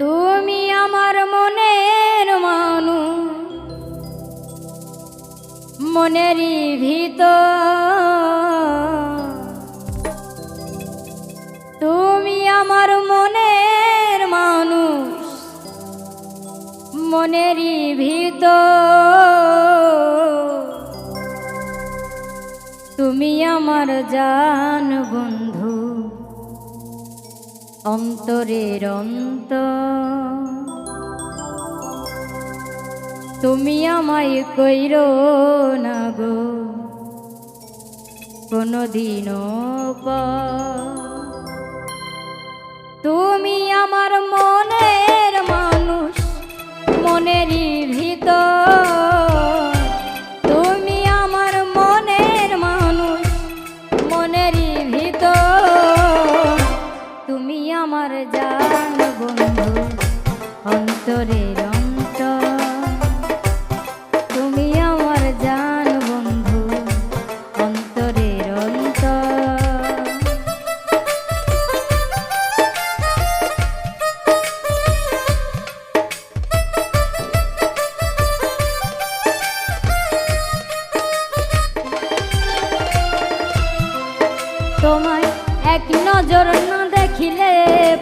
তুমি আমার মনের মানু মনেরই ভিত তুমি আমার মনের মানুষ, মনেরই ভিত তুমি আমার জান বন্ধু। অন্তরের অন্ত। তুমি আমায় কইর না গো কোনদিনও তুমি আমার মনের মানুষ মনেরই জান বন্ধু অন্তরের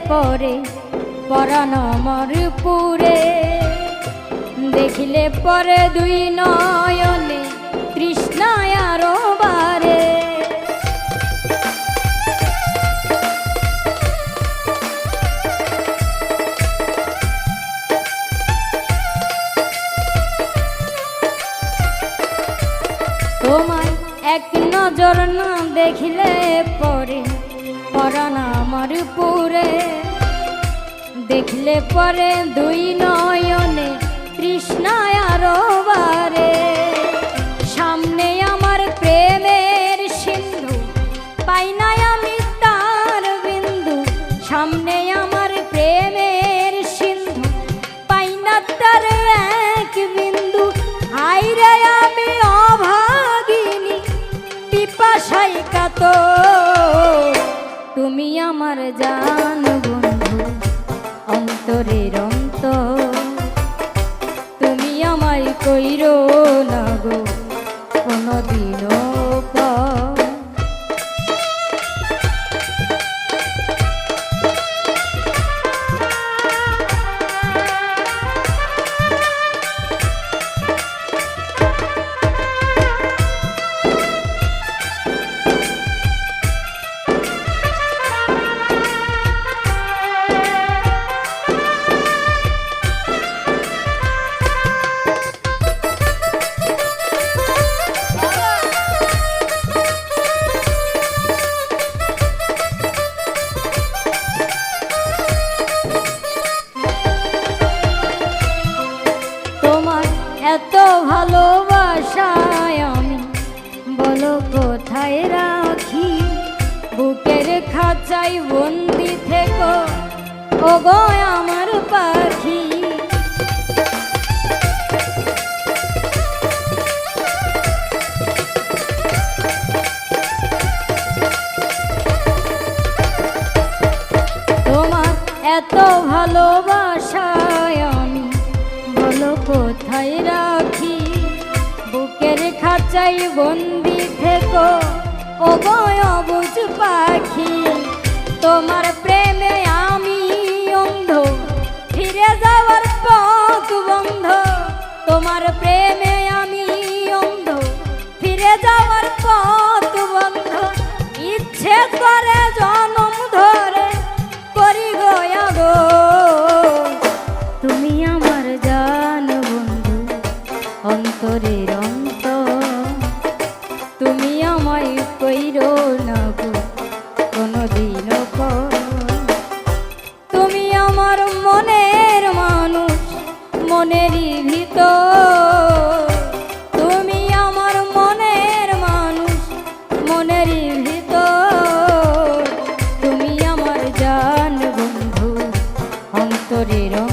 পরে, পরাণ আমার পুরে। দেখিলে পরে দুই নয়নে তৃষ্ণায় আরও বারে। তোমায় এক নজর না দেখিলে পরে, পরাণ আমার পুরে। দেখলে পরে দুই নয়নে তৃষ্ণায় আরও বারে সামনে আমার প্রেমের সিন্ধু, পাই না আমি তার বিন্দু। সামনে আমার প্রেমের সিন্ধু, পাই না তার এক বিন্দু। হাইরে আমি অভাগিনী পিপাসাই কাত তুমি আমার জান বন্ধু। অন্তরের অন্ত তুমি আমায় কইর না গো কোনদিনও এত ভালোবাসায় আমি। বলো, কোথায় রাখি? বুকের খাঁচাই বন্দি থেকো। ও গো আমার পাখি। তোমার এত ভালোবাসায় খাঁচাই বন্দি থেকো। ও বুঝ পাখি, তোমার প্রেমে আমি অন্ধ। ফিরে যাওয়ার পথ বন্ধ। তোমার প্রেমে আমি অন্ধ। ফিরে যাওয়ার পথ অন্তরের